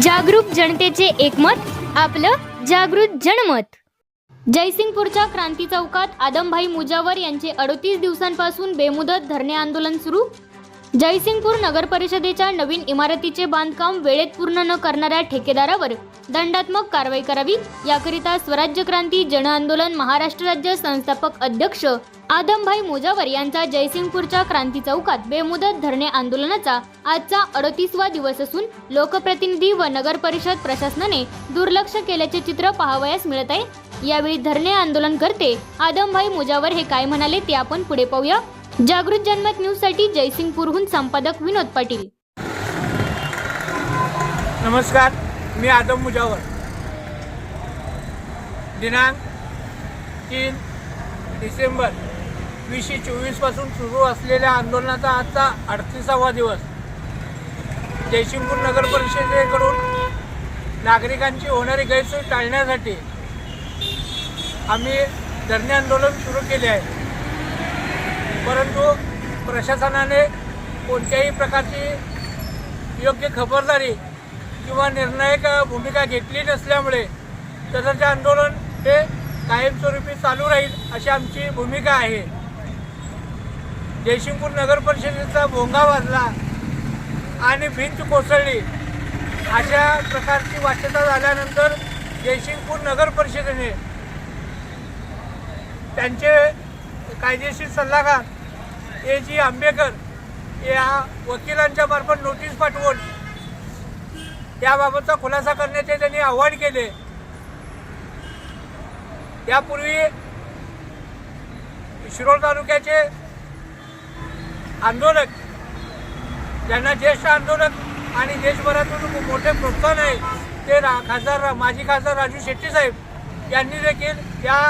जागरूक जनतेचे एकमत आपलं जागृत जनमत. जयसिंगपूरच्या क्रांती चौकात आदमभाई मुजावर यांचे अडतीस दिवसांपासून बेमुदत धरणे आंदोलन सुरू. जयसिंगपूर नगर परिषदेच्या नवीन इमारतीचे बांधकाम वेळेत पूर्ण न करणाऱ्या ठेकेदारावर दंडात्मक कारवाई करावी. याकरिता स्वराज्य क्रांती जन आंदोलन महाराष्ट्र राज्य संस्थापक अध्यक्ष आदमभाई मोजावर यांचा जयसिंगपूरच्या क्रांती चौकात बेमुदत धरणे आंदोलनाचा आजचा अडतीसवा दिवस असून लोकप्रतिनिधी व नगर परिषद प्रशासनाने दुर्लक्ष केल्याचे चित्र पाहावयास मिळत आहे. यावेळी धरणे आंदोलन करते आदमभाई मोजावर हे काय म्हणाले ते आपण पुढे पाहूया. जागृत जनमत न्यूजसाठी जयसिंगपूरहून संपादक विनोद पाटील. नमस्कार मी आदम मुजावर. दिनांक तीन डिसेंबर वीसशे चोवीसपासून सुरू असलेल्या आंदोलनाचा आजचा अडतीसावा दिवस. जयसिंगपूर नगर परिषदेकडून नागरिकांची होणारी गैरसोय टाळण्यासाठी आम्ही धरणे आंदोलन सुरू केले आहे. परंतु प्रशासनाने कोणत्याही प्रकारची योग्य खबरदारी किंवा निर्णायक भूमिका घेतली नसल्यामुळे तसंच आंदोलन हे कायमस्वरूपी चालू राहील अशी आमची भूमिका आहे. जयसिंगपूर नगर परिषदेचा भोंगा वाजला आणि भिंत कोसळली अशा प्रकारची वाच्यता झाल्यानंतर जयसिंगपूर नगर परिषदेने त्यांचे कायदेशीर सल्लागार ए जी आंबेकर या वकिलांच्या मार्फत नोटीस पाठवून त्याबाबतचा खुलासा करण्याचे त्यांनी आव्हान केले. यापूर्वी शिरोळ तालुक्याचे आंदोलक ज्यांना ज्येष्ठ आंदोलक आणि देशभरातून मोठे प्रोत्साहन आहे ते रा खासदार माजी खासदार राजू शेट्टी साहेब यांनी देखील या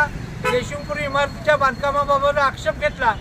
जयसिंगपूर इमारतीच्या बांधकामाबाबत आक्षेप घेतला.